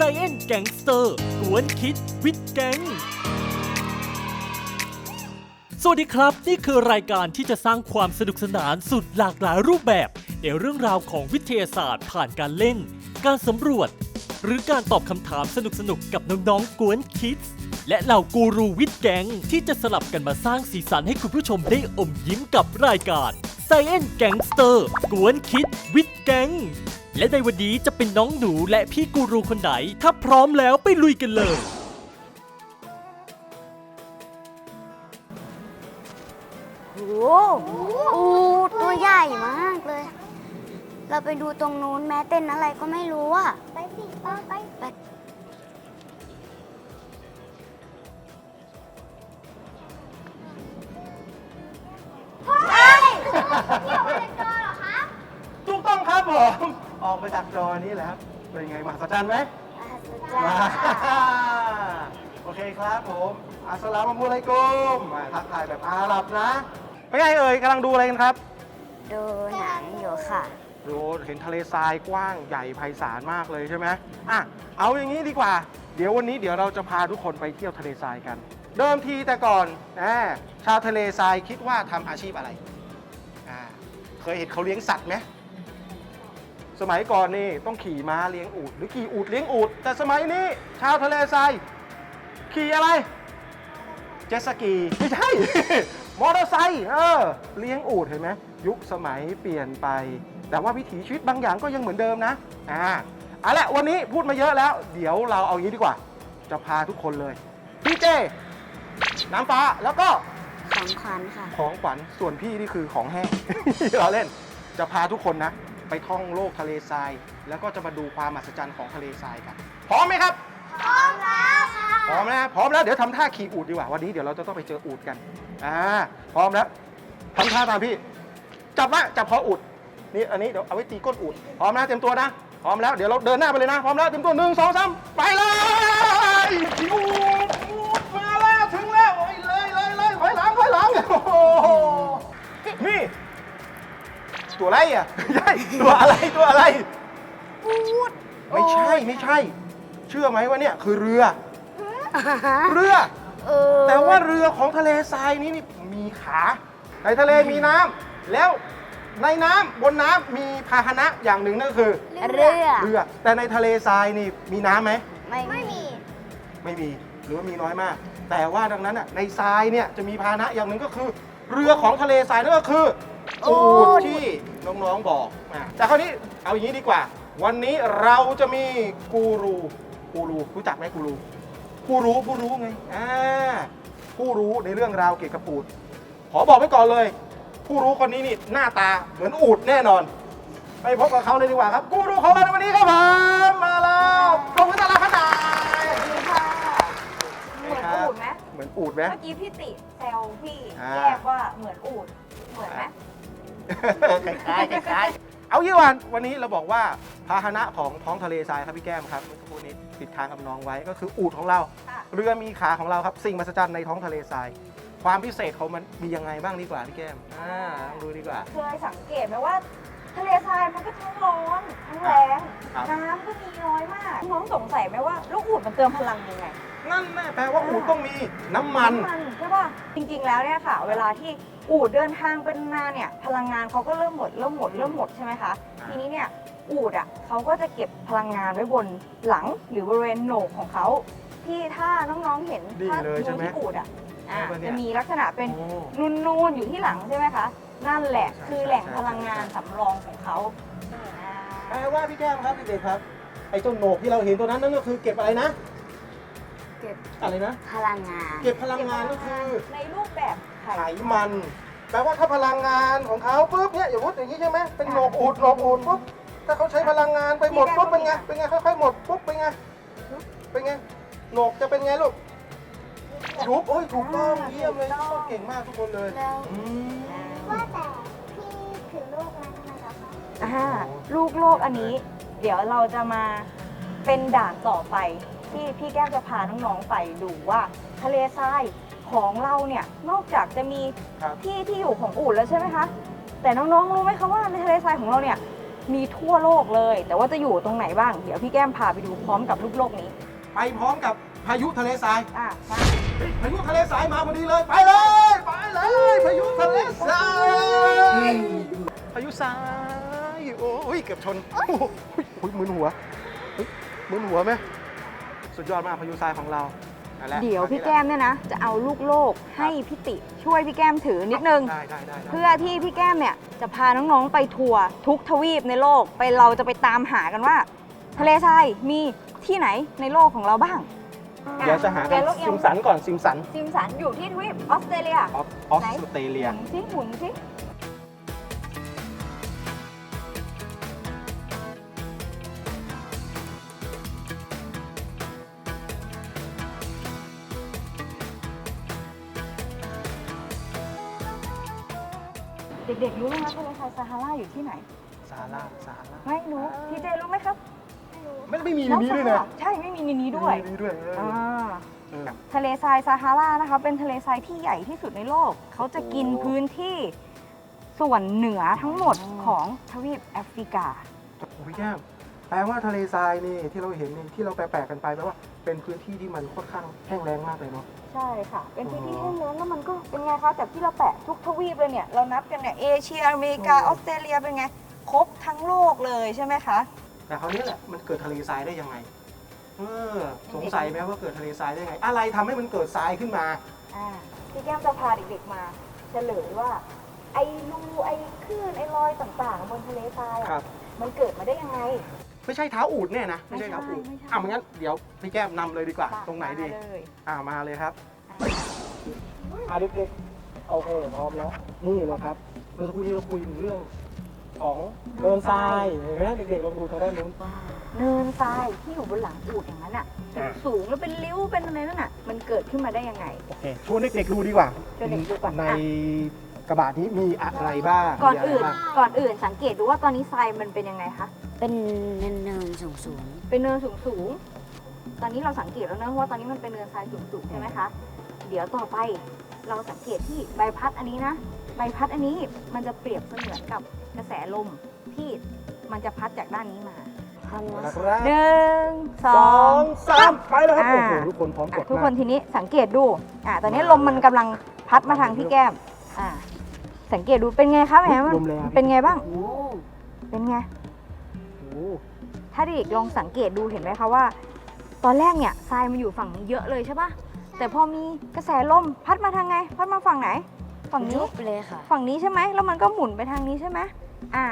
Science Gangster กวนคิดวิดแก๊งสวัสดีครับ นี่คือรายการที่จะสร้างความสนุกสนานสุดหลากหลายรูปแบบ ในเรื่องราวของวิทยาศาสตร์ผ่านการเล่น การสำรวจ หรือการตอบคำถามสนุกๆกับน้องๆกวนคิดและเหล่ากูรูวิทย์แกงที่จะสลับกันมาสร้างสีสันให้คุณผู้ชมได้อมยิ้มกับรายการ Science Gangster กวนคิดวิทย์แกง และในวันนี้จะเป็นน้องหนูและพี่กูรูคนไหน ถ้าพร้อมแล้วไปลุยกันเลย โอ้โหอูตัวใหญ่มากเลย เราไปดูตรงนู้นแม้เต้นอะไรก็ไม่รู้อะไปสิไปไป ถูกต้องครับผม ออกมาจากจอนี้แหละครับ เป็นไงมหัศจรรย์ไหมมาโอเคครับผม อัสสลามุอะลัยกุมมาทักทายแบบอาหรับนะ เป็นไงเอ่ยกำลังดูอะไรกันครับ ดูหนังอยู่ค่ะดูเห็นทะเลทรายกว้างใหญ่ไพศาลมากเลยใช่ไหมอะ เอาอย่างนี้ดีกว่า เดี๋ยววันนี้เดี๋ยวเราจะพาทุกคนไปเที่ยวทะเลทรายกัน เดิมทีแต่ก่อนอ่าชาวทะเลทรายคิดว่าทำอาชีพอะไร อ่า เคยเห็นเขาเลี้ยงสัตว์ไหม สมัยก่อนนี่ต้องขี่ม้าเลี้ยงอูฐหรือขี่อูฐเลี้ยงอูฐแต่สมัยนี้ชาวทะเลทรายขี่อะไร เจ็ตสกีไม่ใช่ มอเตอร์ไซค์เออเลี้ยงอูฐเห็นไหมยุคสมัยเปลี่ยนไป แต่ว่าวิถีชีวิตบางอย่างก็ยังเหมือนเดิมนะอ่าเอาละวันนี้พูดมาเยอะแล้ว เดี๋ยวเราเอางี้ดีกว่า จะพาทุกคนเลยพี่เจ น้ำฟ้าแล้วก็ของขวัญค่ะ ของขวัญส่วนพี่นี่คือของแห้ง เราเล่น จะพาทุกคนนะ ไปท่องโลกทะเลทราย แล้วก็จะมาดูความมหัศจรรย์ของทะเลทรายกัน พร้อมไหมครับ พร้อมแล้วค่ะ พร้อมนะพร้อมแล้วเดี๋ยวทำท่าขี่อูดดีกว่าวันนี้เดี๋ยวเราจะต้องไปเจออูดกันอ่าพร้อมแล้วทำท่าตามพี่ จับนะจับคออูดนี่อันนี้เดี๋ยวเอาไว้ตีก้นอูดพร้อมนะเตรียมตัวนะพร้อมแล้วเดี๋ยวเราเดินหน้าไปเลยนะพร้อมแล้วเตรียมตัวหนึ่งสองสามไปเลยขี่อูดอูดมาแล้วถึงแล้วโอ้ยเลยเลยเลยถอยหลังถอยหลังโอ้โหนี่ ตัวอะไรอะ ไม่ใช่ตัวอะไรตัวอะไรอูดไม่ใช่ไม่ใช่ เชื่อไหมว่าเนี่ยคือเรือ เรือ เออแต่ว่าเรือของทะเลทรายนี้นี่มีขา ในทะเลมีน้ำแล้วในน้ำบนน้ำมีพาหนะอย่างหนึ่งนั่นก็คือเรือ เรือ แต่ในทะเลทรายนี่มีน้ำไหม ไม่ไม่มี ไม่มีหรือว่ามีน้อยมาก แต่ว่าดังนั้นน่ะในทรายเนี่ยจะมีพาหนะอย่างหนึ่งก็คือ เรือของทะเลทรายนั่นก็คือ อูฐที่น้องๆบอกอะแต่คราวนี้เอาอย่างนี้ดีกว่า วันนี้เราจะมีกูรูกูรูรู้จักไหมกูรูผู้รู้ผู้รู้ไงอ่าผู้รู้ในเรื่องราวเกี่ยวกับอูฐขอบอกไว้ก่อนเลย ผู้รู้คนนี้นี่หน้าตาเหมือนอูฐแน่นอน ไปพบกับเขาเลยดีกว่าครับ กูรูของเราในวันนี้ครับผมมาแล้วพร้อมกันตลาดขนาดเหมือนอูดไหมเหมือนอูดไหมเมื่อกี้พี่ติแซวพี่อ่า แยกว่าเหมือนอูดเหมือนไหม คล้ายๆคล้ายๆเอายี่วันวันนี้เราบอกว่าพาหนะของท้องทะเลทรายครับพี่แก้มครับเมื่อสักครู่นี้ติดทางกับน้องไว้ก็คืออูดของเรา ค่ะ เรือมีขาของเราครับ สิ่งมหัศจรรย์ในท้องทะเลทราย ความพิเศษของมันมียังไงบ้างดีกว่าพี่แก้มอ่าลองดูดีกว่า เคยสังเกตไหมว่า ทะเลทรายมันก็ทั้งร้อนทั้งแรงครับ น้ำก็มีน้อยมากน้องสงสัยไหมว่าลูกอูดมันเติมพลังยังไงนั่นแน่แปลว่าอูดต้องมีน้ำมัน น้ำมันใช่ป่ะจริงๆแล้วเนี่ยค่ะ เวลาที่ อูดเดินทางเป็นนานเนี่ยพลังงานเขาก็เริ่มหมดเริ่มหมดเริ่มหมดใช่ไหมคะอ่าทีนี้เนี่ยอูดอะเขาก็จะเก็บพลังงานไว้บนหลังหรือบริเวณโหนกของเขาที่ถ้าน้องๆเห็นดีถ้าเลยดูใช่ไหม ที่อูดอะอ่าใช่ปะเนี่ยจะมีลักษณะเป็น โอ้ นูนๆอยู่ที่หลังใช่ไหมคะ นั่นแหละใช่คือแหล่งใช่พลังงานสำรองของเขาอ่าแปลว่าพี่แก้มครับเด็กๆครับ ไอ้เจ้าโหนกที่เราเห็นตัวนั้นนั่นก็คือเก็บอะไรนะ เก็บอะไรนะ พลังงาน เก็บพลังงานก็คือ ในรูปแบบ ไขไขมันแปลว่าถ้าพลังงานของเขาปุ๊บเนี่ยอย่าพูดอย่างนี้ใช่ไหมเป็นโหนกอูดโหนกอูดปุ๊บถ้าเขาใช้พลังงานไปหมดปุ๊บเป็นไงเป็นไงค่อยๆหมดปุ๊บเป็นไงเป็นไงโหนกจะเป็นไงลูกยุบโอ้ยถูกต้องเยี่ยมเลยเก่งมากทุกคนเลยแล้วอืมว่าแต่พี่ถือลูกนั้นทำไมเหรอคะอ่าลูกโลกอันนี้ เดี๋ยวเราจะมาเป็นด่านต่อไปที่พี่แก้มจะพาน้องๆไปดูว่า ทะเลทราย ของเราเนี่ยนอกจากจะมีครับ ที่ที่อยู่ของอู่แล้วใช่ไหมคะ แต่น้องๆรู้ไหมคะว่าในทะเลทรายของเราเนี่ยมีทั่วโลกเลย แต่ว่าจะอยู่ตรงไหนบ้าง เดี๋ยวพี่แก้มพาไปดูพร้อมกับลูกโลกนี้ไปพร้อมกับพายุทะเลทราย อะมาพายุทะเลทรายมาพอดีเลย ไปเลย ไปเลย พายุทะเลทรายพายุทรายโอ้ยเกือบชนโอ้โหมึนหัวเฮ้ยมึนหัวไหมสุดยอดมากพายุทรายของเรา นั่นแหละเดี๋ยวพี่แก้มเนี่ยนะ จะเอาลูกโลกให้พี่ติช่วยพี่แก้มถือนิดนึง ได้ได้ได้ได้เพื่อที่พี่แก้มเนี่ยจะพาน้องๆไปทัวร์ทุกทวีปในโลกไปเราจะไปตามหากันว่า ทะเลทรายมีที่ไหนในโลกของเราบ้างเดี๋ยวจะหากัเดี๋นยวลูกเอียซิงมสันก่อนซิมสันซิมสันอยู่ที่ทวีปออสเตรเลียออฟออสเตรเลีย หมุนสิหมุนสิ รู้ไหมคะทะเลทรายซาฮาราอยู่ที่ไหน ซาร่าซาร่าไม่รู้พี่เจรู้ไหมครับไม่ไม่มีในนี้ด้วยนะใช่ไม่มีในนี้ด้วยไม่มีในนี้ด้วยเอออ่าเออ ทะเลทรายซาฮารานะคะเป็นทะเลทรายที่ใหญ่ที่สุดในโลก เขาจะกินโอ้พื้นที่ส่วนเหนือทั้งหมดของทวีปแอฟริกา โอ้พี่แก้มแปลว่าทะเลทรายนี่ที่เราเห็นนี่ที่เราแปลกๆกันไปแปลว่าเป็นพื้นที่ที่มันค่อนข้างแห้งแล้งมากเลยเนาะ ใช่ค่ะ เป็นพื้นที่อ๋อแห้งแล้งแล้วมันก็เป็นไงคะจากที่เราแปะทุกทวีปเลยเนี่ย เรานับกันเนี่ยเอเชียอเมริกาออสเตรเลียเป็นไง ครบทั้งโลกเลยใช่ไหมคะ แต่คราวนี้แหละมันเกิดทะเลทรายได้ยังไง เออสงสัยไหมว่าเกิดทะเลทรายได้ยังไง อะไรทำให้มันเกิดทรายขึ้นมาอ่าพี่แก้มจะพาเด็กๆมาเฉลยว่า ไอ้รูไอ้คลื่นไอ้รอยต่างๆ บนทะเลทรายอะครับมันเกิดมาได้ยังไง ไม่ใช่เท้าอูดเนี่ยนะไม่ใช่เท้าอูดไม่ใช่ อะงั้นเดี๋ยวพี่แก้มนำเลยดีกว่า ตรงไหนดี มาเลยอ่ามาเลยครับอ่าเด็กๆโอเคพร้อมแล้วนี่เลยครับเมื่อสักครู่นี้เราคุยถึงเรื่องของเดินทรายเห็นไหมเด็กๆลองดูทางด้านนู้น เนินทรายที่อยู่บนหลังอูดอย่างนั้นอะอ่า สูงแล้วเป็นริ้วเป็นอะไรนั่นอะ มันเกิดขึ้นมาได้ยังไง โอเคชวนเด็กๆดูดีกว่าชวนเด็กดูก่อน ในอะกระบะนี้มีอะไรบ้างก่อนอื่น มีะไรบ้างก่อนอื่นสังเกตดูว่าตอนนี้ทรายมันเป็นยังไงคะ เป็นเนินๆสูงเป็นเนินสูงสูงๆตอนนี้เราสังเกตแล้วนะว่าตอนนี้มันเป็นเนินทรายสูงสูงๆใช่ไหมคะ เดี๋ยวต่อไปเราสังเกตที่ใบพัดอันนี้นะ ใบพัดอันนี้มันจะเปรียบเสมือนกับกระแสลมที่มันจะพัดจากด้านนี้มาๆทำนะนะครับหนึ่งสสอองง สามไปแล้วครับอ่าโอ้โหทุกคนพร้อมกอะดทุกมาคนทีนี้สังเกตดูอะตอนนี้ลมมันกำลังพัดมาทางพี่แก้มอะสังเกตดูเป็นไงคะแหมมันลมแรงเป็นไงบ้างโอ้เป็นไงโอ้โห ถ้าเด็กลองสังเกตดูเห็นไหมคะว่า ตอนแรกเนี่ยทรายมันอยู่ฝั่งนี้เยอะเลยใช่ปะแต่พอมีกระแสลมพัดมาทางไง พัดมาฝั่งไหน ฝั่งนี้ยุบเลยค่ะ ฝั่งนี้ใช่ไหมแล้วมันก็หมุนไปทางนี้ใช่ไหมอ่า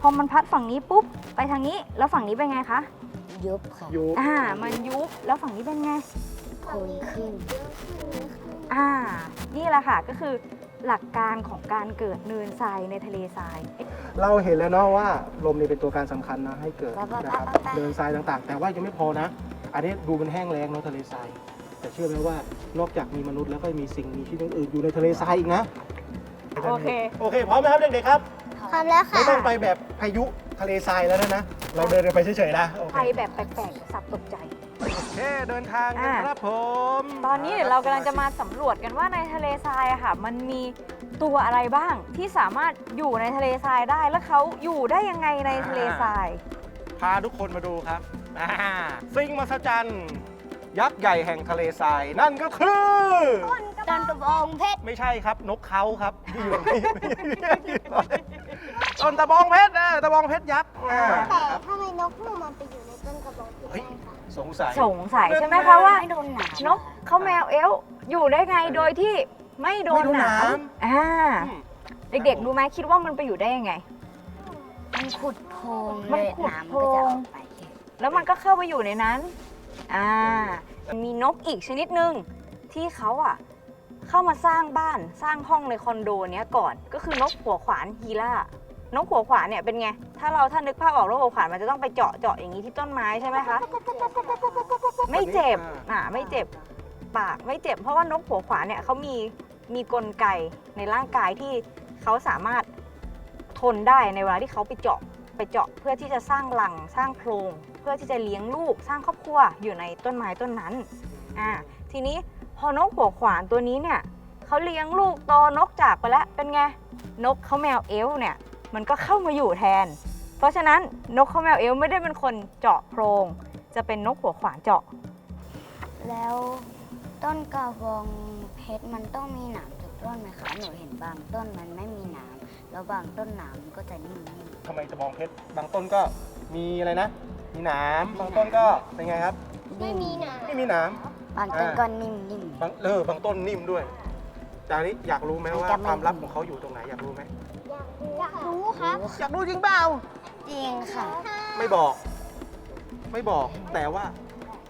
พอมันพัดฝั่งนี้ปุ๊บไปทางนี้ แล้วฝั่งนี้เป็นไงคะยุบค่ะโยกอ่า มันยุบแล้วฝั่งนี้เป็นไงโคนขึ้นอ่า นี่แหละค่ะก็คือหลักการของการเกิดเนินทรายในทะเลทราย เราเห็นแล้วเนาะว่าลมนี่เป็นตัวการสำคัญนะให้เกิดปั๊บปั๊บนะครับปั๊บปั๊บเดินทรายต่างๆ แต่ว่ายังไม่พอนะ อันนี้ดูมันแห้งแล้งเนาะทะเลทราย แต่เชื่อไหมว่านอกจากมีมนุษย์แล้วก็มีสิ่งมีชีวิตอื่นๆอยู่ในทะเลทรายอีกนะโอเค โอเคพร้อมไหมครับเด็กๆครับพร้อมแล้วค่ะไม่ต้องไปแบบพายุทะเลทรายแล้วนะนะเราเดินกันไปเฉยๆนะโอเคไปแบบแปลกๆ สับตกใจ โอเคเดินทางกันอะครับผมตอนนี้เดี๋ยวเรากำลังจะมาสำรวจกันว่าในทะเลทรายอะค่ะ มันมี ตัวอะไรบ้างที่สามารถอยู่ในทะเลทรายได้ แล้วเขาอยู่ได้ยังไงในทะเลทราย พาทุกคนมาดูครับอ่าสิ่งมหัศจรรย์ยักษ์ใหญ่แห่งทะเลทราย นั่นก็คือต้นกระบองเพชร ไม่ใช่ครับนกเขาครับที่อยู่นี่ต้นตะบองเพชรนะตะบองเพชรยักษ์อ่าแต่ทำไมนกนูมันไปอยู่ในต้นกระบองเพชรเฮ้ยได้คะสงสัย สงสัยใช่ไหมคะว่า ไม่โดนหนามนกเขาแมวเอลอยู่ได้ไงโดยที่ ไม่โดนไม่โดนหหนานามมอ่าอืมเด็กๆรู้ไหมคิดว่ามันไปอยู่ได้ยังไง มันขุดโพรงมัเลนยขุดหนามโพมันรงก็จะออกไปแล้วมันก็เข้าไปอยู่ในนั้น อ่า มีนกอีกชนิดหนึ่งที่เขาอะ เข้ามาสร้างบ้านสร้างห้องในคอนโดเนี้ยก่อน ก็คือนกหัวขวานฮีล่านกหัวขวานเนี่ยเป็นไง ถ้าเราถ้านึกภาพออกนกหัวขวานมันจะต้องไปเจาะเจาะอย่างนี้ที่ต้นไม้ใช่ไหมคะ ไม่เจ็บ อ่า ไม่เจ็บ ปากไม่เจ็บ เพราะว่านกหัวขวานเนี่ยเขามี มีกลไกในร่างกายที่เขาสามารถทนได้ในเวลาที่เขาไปเจาะไปเจาะเพื่อที่จะสร้างรังสร้างโพรงเพื่อที่จะเลี้ยงลูกสร้างครอบครัวอยู่ในต้นไม้ต้นนั้นอ่าทีนี้พอนกหัวขวานตัวนี้เนี่ยเขาเลี้ยงลูกโตนกจากไปแล้วเป็นไงนกเขาแมวเอลเนี่ยมันก็เข้ามาอยู่แทน เพราะฉะนั้นนกเขาแมวเอลไม่ได้เป็นคนเจาะโพรง จะเป็นนกหัวขวานเจาะ แล้ว ต้นกระบองเพชรมันต้องมีหนามทุกต้นไหมคะหนูเห็นบางต้นมันไม่มีหนามแล้วบางต้นหนามมันก็จะนิ่มทำไมจะมองเพชรบางต้นก็มีอะไรนะ มีหนามบางต้นก็เป็นไงครับๆไม่มีหนาไม่มีหนามบางต้นก็นิ่มบางเออบางต้นนิ่มด้วยจานี้อยากรู้ไหมว่าจะไม่ความลับของเขาอยู่ตรงไหนอยากรู้ไหมอยากรู้ครับ อยากรู้จริงเปล่าๆจริงค่ะ ไม่บอก ไม่บอกแต่ว่า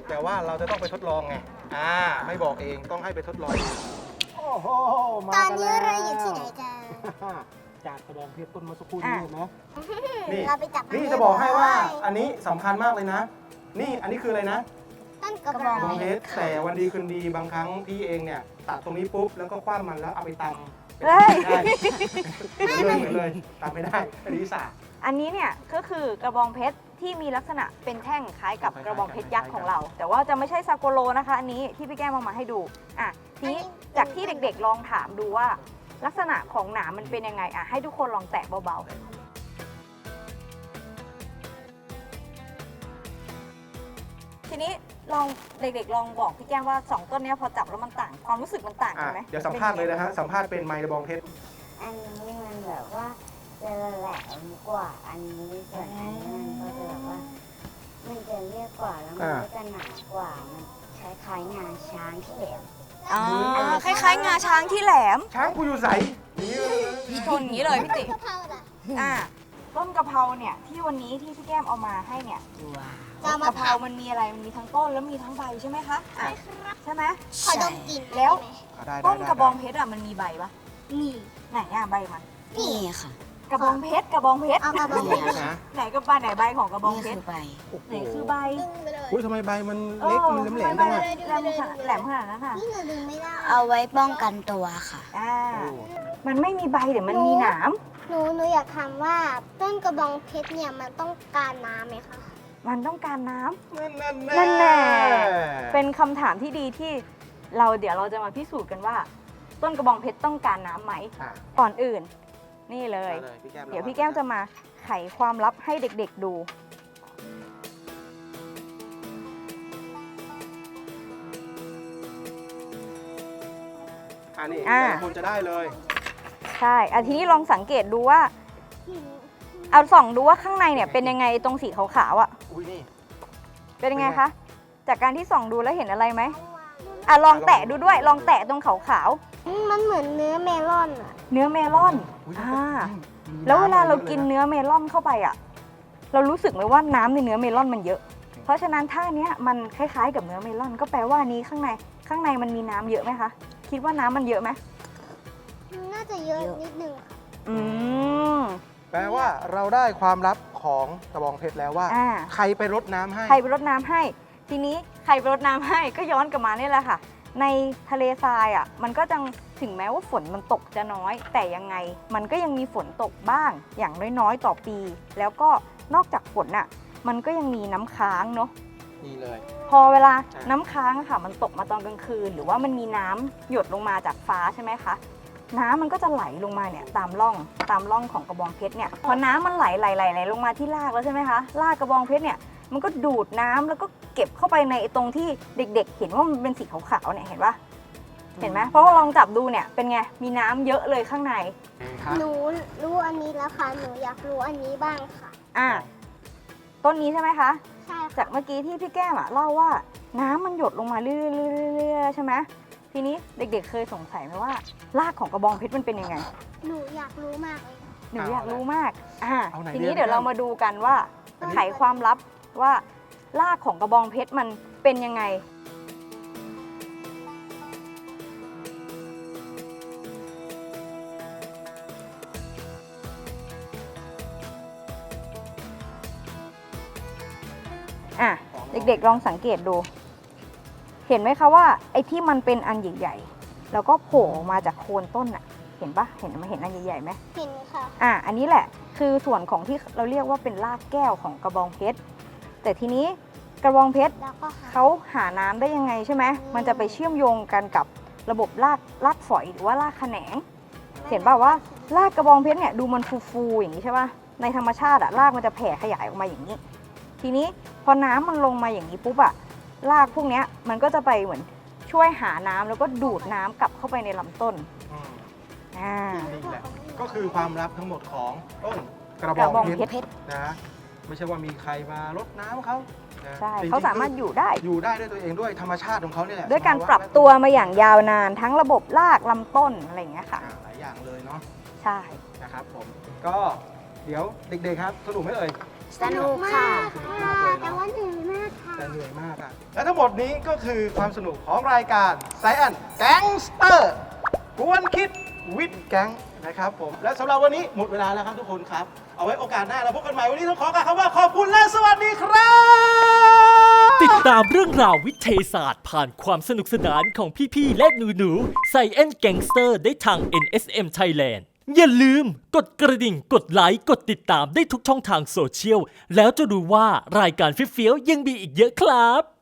แต่ว่าเราจะต้องไปทดลองไง อ่า ไม่บอกเองต้องให้ไปทดลองเองโอ้โหมาตอนกันี้แล้วเราอยู่ที่ไหนกัน จากกระบองเพชรต้นเมื่อสักครู่อะนี้เห็นไหมนี่เราไปจับนี่จะบอกให้ว่า อันนี้สำคัญมากเลยนะ นี่อันนี้คืออะไรนะต้นกระกระบบอองงกระบองเพชรแต่วันดีคืนดีบางครั้งพี่เองเนี่ยตัดตรงนี้ปุ๊บแล้วก็คว้ามันแล้วเอาไปตำเฮ้ยไม่ได้เหมือนเลยตำไม่ได้อันนี้สาอันนี้เนี่ยก็คือกระบองเพชร ที่มีลักษณะเป็นแท่งคล้ายกับกระบองเพชรยักษ์ของเรา แต่ว่าจะไม่ใช่ซาโกโลนะคะอันนี้ที่พี่แก้มเอามาให้ดูอะทีนี้จากที่เด็กๆลองถามดูว่า ลักษณะของหนามมันเป็นยังไงอะให้ทุกคนลองแตะเบาๆทีนี้ลองเด็กๆลองบอกพี่แก้มว่าสองต้นเนี้ยพอจับแล้วมันต่างความรู้สึกมันต่างอะกันไหมเดี๋ยวสัมภาษณ์เลยนะฮะ สัมภาษณ์เป็นไมค์กระบองเพชร อันนี้มันแบบว่า จะแหลมกว่าอันนี้ส่วนอันนี้มันก็จะแบบว่า มันจะเรียบกว่าแล้วมันก็จะหนากว่ามันคล้ายๆงาช้างที่แหลมอ๋อคล้ายๆ งาช้างที่แหลม ช้างกูอยู่ใสนี่เลยชนอย่างนี้เลยพี่ติกะเพราล่ะอ่าต้นกะเพราเนี่ยที่วันนี้ที่พี่แก้มเอามาให้เนี่ยจะต้นมากะเพรามันมีอะไรมันมีทั้งต้นแล้วมีทั้งใบใช่ไหมคะอะใช่ไหมขอดมกลิ่นแล้วอะได้ได้ต้นได้กระบองเพชรอะมันมีใบปะนี่ไหนอะใบมันนี่ค่ะ กระบองเพชรกระบองเพชรเอากระบองเพชร นะไหนกระบองไหนใบของกระบองเพชรใบโอ้โหไหนคือใบดึงไปเลยอุ้ยทำไมใบมันเออเล็กมันแหลมๆทำจังไมอะใบมันแหลมขนาดแหลมขนาดนั้นอะนี่หนูดึงไม่ได้เอาไว้ป้องกันตัวค่ะ อ่า โอ้มันไม่มีใบเดี๋ยวมันมีหนามหนูหนูอยากถามว่าต้นกระบองเพชรเนี่ยมันต้องการน้ำไหมคะมันต้องการน้ำ นั่นนั่นนั่นแน่ เป็นคำถามที่ดีที่เราเดี๋ยวเราจะมาพิสูจน์กันว่า ต้นกระบองเพชรต้องการน้ำไหม อะก่อนอื่น นี่เลยมาเลยพี่แก้มเดี๋ยวพี่แก้มจะมาไขความลับให้เด็กๆดู อันนี้อ่า แต่ละคนจะได้เลยใช่อะทีนี้ลองสังเกตดูว่า เอาส่องดูว่าข้างในเนี่ยเป็นยังไงตรงสีขาวๆอะ อุ้ยนี่ เป็นยังไงคะ จากการที่ส่องดูแล้วเห็นอะไรไหมอะลองแตะดูด้วย ลองแตะตรงขาวอื มมันเหมือนเนื้อเมลอนอะๆเนื้อเมลอนอุ๊ยอ่าอืมแล้วเวลาเราำกินเนื้อเมลอนเข้าไปอะ เรารู้สึกไหมว่าน้ำในเนื้อเมลอนมันเยอะ เพราะฉะนั้นถ้าเนี้ยมันคล้ายๆกับเนื้อเมลอน ก็แปลว่านี้ข้างในข้างในมันมีน้ำเยอะไหมคะ คิดว่าน้ำมันเยอะไหมน่าจะเยอะเยอะนิดนึงค่ะอืม แปลว่าเราได้ความลับของกระบองเพชรแล้วว่า อ่า ใครไปรดน้ำให้ ใครไปรดน้ำให้ ทีนี้ใครไปรดน้ำให้ก็ย้อนกลับมาเนี่ยแหละค่ะ ในทะเลทรายอะมันก็จังถึงแม้ว่าฝนมันตกจะน้อย แต่ยังไงมันก็ยังมีฝนตกบ้างอย่างน้อยๆต่อปี แล้วก็นอกจากฝนอะมันก็ยังมีน้ำค้างเนาะนี่เลย พอเวลาอะน้ำค้างอะค่ะ มันตกมาตอนกลางคืน หรือว่ามันมีน้ำหยดลงมาจากฟ้าใช่ไหมคะน้ำมันก็จะไหลลงมาเนี่ยตามร่องตามร่องของกระบองเพชรเนี่ยพอน้ำมันไหลไหลไหลไหลลงมาที่รากแล้วใช่ไหมคะรากกระบองเพชรเนี่ย มันก็ดูดน้ำแล้วก็เก็บเข้าไปในไอ้ตรงที่เด็กๆ เห็นว่ามันเป็นสีขาวๆเนี่ยเห็นปะเห็นไหมเพราะว่าลองจับดูเนี่ยเป็นไงมีน้ำเยอะเลยข้างในครับหนูรู้อันนี้แล้วค่ะหนูอยากรู้อันนี้บ้างค่ะ อะต้นนี้ใช่ไหมคะใช่ค่ะจากเมื่อกี้ที่พี่แก้มอะเล่าว่าน้ำมันหยดลงมาเรื่อยๆๆๆใช่ไหมทีนี้เด็กๆ เคยสงสัยไหมว่ารากของกระบองเพชรมันเป็นยังไง หนูอยากรู้มากเลยหนูเอาอยากรู้มากอ่าเอาไหนทีนี้ดีเดี๋ยวพี่เราแก้มมาดูกันว่าอันนี้ไขความลับ ว่ารากของกระบองเพชรมันเป็นยังไง อะ เด็กๆลองสังเกตดู เห็นไหมคะว่า ไอ้ที่มันเป็นอันใหญ่ๆ แล้วก็โผล่ออกมาจากโคนต้นอะเห็นปะเห็นไหมเห็นอันใหญ่ๆไหมเห็นค่ะ อะ อันนี้แหละ คือส่วนของที่เราเรียกว่าเป็นรากแก้วของกระบองเพชร แต่ทีนี้กระบองเพชรแล้วก็หาเขาหาน้ำได้ยังไงใช่ไหมอืมมันจะไปเชื่อมโยงกันกับระบบรากรากฝอยหรือว่ารากแขนง เห็นป่าวว่า รากกระบองเพชรเนี่ยดูมันฟูๆอย่างนี้ใช่ป่ะในธรรมชาติอะรากมันจะแผ่ขยายออกมาอย่างนี้ ทีนี้พอน้ำมันลงมาอย่างนี้ปุ๊บอะรากพวกเนี้ยมันก็จะไปเหมือนช่วยหาน้ำแล้วก็ดูดน้ำกลับเข้าไปในลำต้นอืมอ่า นี่แหละ ก็คือความลับทั้งหมดของต้นกระบกระบอองงเพเพชชรรนะ ไม่ใช่ว่ามีใครมารดน้ำเขานะใช่จงๆเขาสามารถอยู่ได้ อยู่ได้ด้วยตัวเองด้วยธรรมชาติของเขาเนี่ยแหละด้วยการสภวะปรับตัวมาอย่างยาวนานทั้งระบบรากลำต้นอะไรอย่างเงี้ยค่ะ อ่าหลายอย่างเลยเนาะใช่ นะครับผมก็เดี๋ยวเด็กๆครับสนุกไหมเอ่ย สนุกค่ะค่ะแต่ว่าเหนื่อยมากค่ะ แต่เหนื่อยมากอะและทั้งหมดนี้ก็คือความสนุกของรายการไซแอนแก๊งสเตอร์ กวนคิดวิดแก๊งนะครับผม และสำหรับวันนี้หมดเวลาแล้วครับทุกคนครับ เอาไว้โอกาสหน้าเราพบกันใหม่ วันนี้ต้องขอกล่าวคำว่าขอบคุณและสวัสดีครับ ติดตามเรื่องราววิทยาศาสตร์ผ่านความสนุกสนานของพี่ ๆ และหนู ๆ ใส่เอ็นแกงสเตอร์ได้ทาง NSM Thailand อย่าลืมกดกระดิ่งกดไลค์กดติดตามได้ทุกช่องทางโซเชียล แล้วจะดูว่ารายการฟิเฟี้ยวๆยังมีอีกเยอะครับ